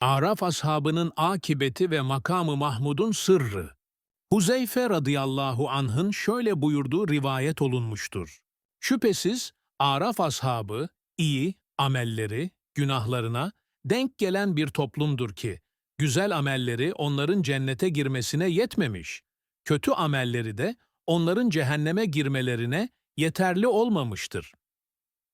Araf ashabının akibeti ve makamı Mahmud'un sırrı. Huzeyfe radıyallahu anh'ın şöyle buyurduğu rivayet olunmuştur. Şüphesiz Araf ashabı iyi amelleri, günahlarına denk gelen bir toplumdur ki, güzel amelleri onların cennete girmesine yetmemiş, kötü amelleri de onların cehenneme girmelerine yeterli olmamıştır.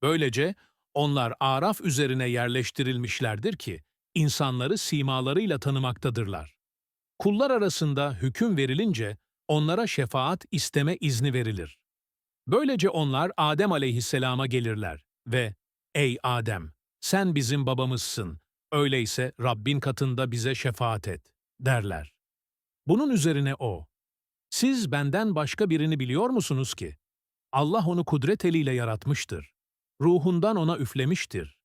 Böylece onlar Araf üzerine yerleştirilmişlerdir ki, insanları simalarıyla tanımaktadırlar. Kullar arasında hüküm verilince onlara şefaat isteme izni verilir. Böylece onlar Adem aleyhisselama gelirler ve ''Ey Adem, sen bizim babamızsın, öyleyse Rabbin katında bize şefaat et.'' derler. Bunun üzerine o, ''Siz benden başka birini biliyor musunuz ki? Allah onu kudret eliyle yaratmıştır. Ruhundan ona üflemiştir.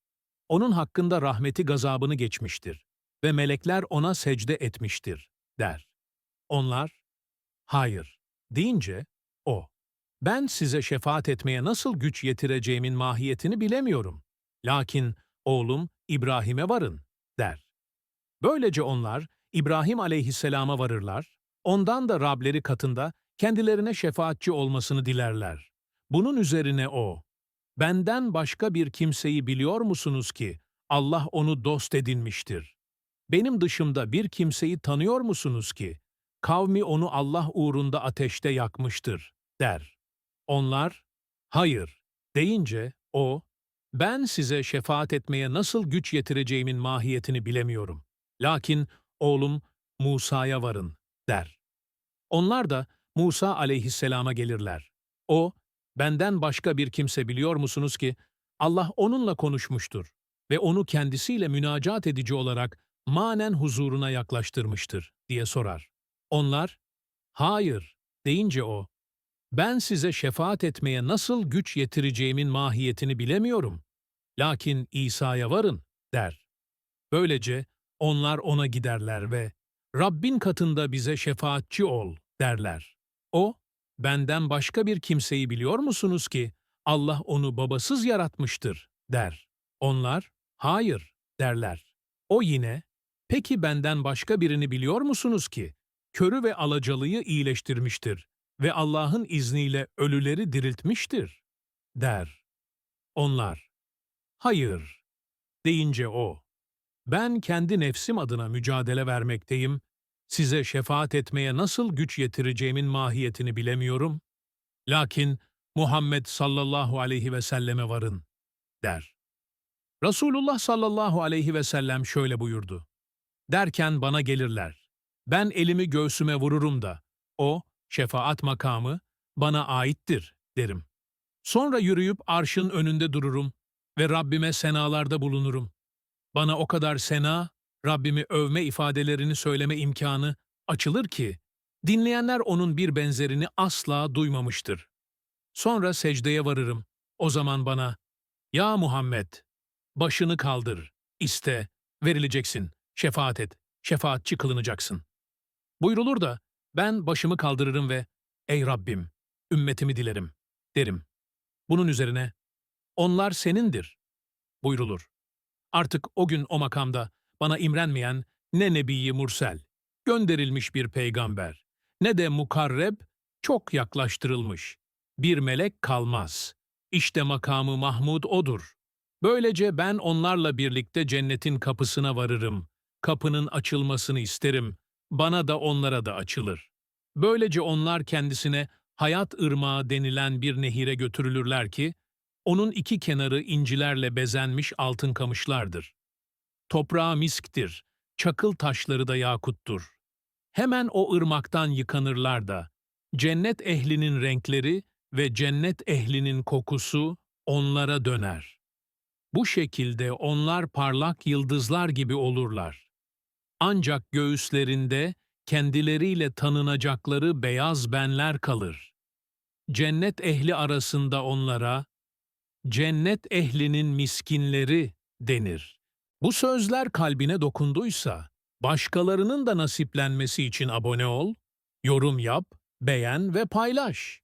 Onun hakkında rahmeti gazabını geçmiştir ve melekler ona secde etmiştir.'' der. Onlar, hayır deyince o, ben size şefaat etmeye nasıl güç yetireceğimin mahiyetini bilemiyorum. Lakin oğlum İbrahim'e varın, der. Böylece onlar İbrahim aleyhisselama varırlar, ondan da Rableri katında kendilerine şefaatçi olmasını dilerler. Bunun üzerine o, benden başka bir kimseyi biliyor musunuz ki Allah onu dost edinmiştir? Benim dışımda bir kimseyi tanıyor musunuz ki kavmi onu Allah uğrunda ateşte yakmıştır, der. Onlar, hayır deyince o, ben size şefaat etmeye nasıl güç yetireceğimin mahiyetini bilemiyorum. Lakin oğlum Musa'ya varın, der. Onlar da Musa aleyhisselama gelirler. O, benden başka bir kimse biliyor musunuz ki Allah onunla konuşmuştur ve onu kendisiyle münacat edici olarak manen huzuruna yaklaştırmıştır diye sorar. Onlar, hayır deyince o, ben size şefaat etmeye nasıl güç yetireceğimin mahiyetini bilemiyorum. Lakin İsa'ya varın, der. Böylece onlar ona giderler ve Rabbin katında bize şefaatçi ol, derler. O, benden başka bir kimseyi biliyor musunuz ki Allah onu babasız yaratmıştır, der. Onlar, hayır, derler. O yine, peki benden başka birini biliyor musunuz ki körü ve alacalıyı iyileştirmiştir ve Allah'ın izniyle ölüleri diriltmiştir, der. Onlar, hayır, deyince o, ben kendi nefsim adına mücadele vermekteyim, size şefaat etmeye nasıl güç yetireceğimin mahiyetini bilemiyorum. Lakin Muhammed sallallahu aleyhi ve selleme varın, der. Resulullah sallallahu aleyhi ve sellem şöyle buyurdu. Derken bana gelirler. Ben elimi göğsüme vururum da, o, şefaat makamı, bana aittir, derim. Sonra yürüyüp arşın önünde dururum ve Rabbime senalarda bulunurum. Bana o kadar sena, Rabbimi övme ifadelerini söyleme imkanı açılır ki, dinleyenler onun bir benzerini asla duymamıştır. Sonra secdeye varırım. O zaman bana, Ya Muhammed, başını kaldır, iste, verileceksin, şefaat et, şefaatçi kılınacaksın. Buyrulur da, ben başımı kaldırırım ve, Ey Rabbim, ümmetimi dilerim, derim. Bunun üzerine, onlar senindir, buyrulur. Artık o gün o makamda bana imrenmeyen ne Nebi Mursel, gönderilmiş bir peygamber, ne de mukarreb, çok yaklaştırılmış. Bir melek kalmaz. İşte makamı Mahmud odur. Böylece ben onlarla birlikte cennetin kapısına varırım. Kapının açılmasını isterim. Bana da onlara da açılır. Böylece onlar kendisine hayat ırmağı denilen bir nehire götürülürler ki, onun iki kenarı incilerle bezenmiş altın kamışlardır. Toprağı misktir, çakıl taşları da yakuttur. Hemen o ırmaktan yıkanırlar da, cennet ehlinin renkleri ve cennet ehlinin kokusu onlara döner. Bu şekilde onlar parlak yıldızlar gibi olurlar. Ancak göğüslerinde kendileriyle tanınacakları beyaz benler kalır. Cennet ehli arasında onlara, cennet ehlinin miskinleri denir. Bu sözler kalbine dokunduysa, başkalarının da nasiplenmesi için abone ol, yorum yap, beğen ve paylaş.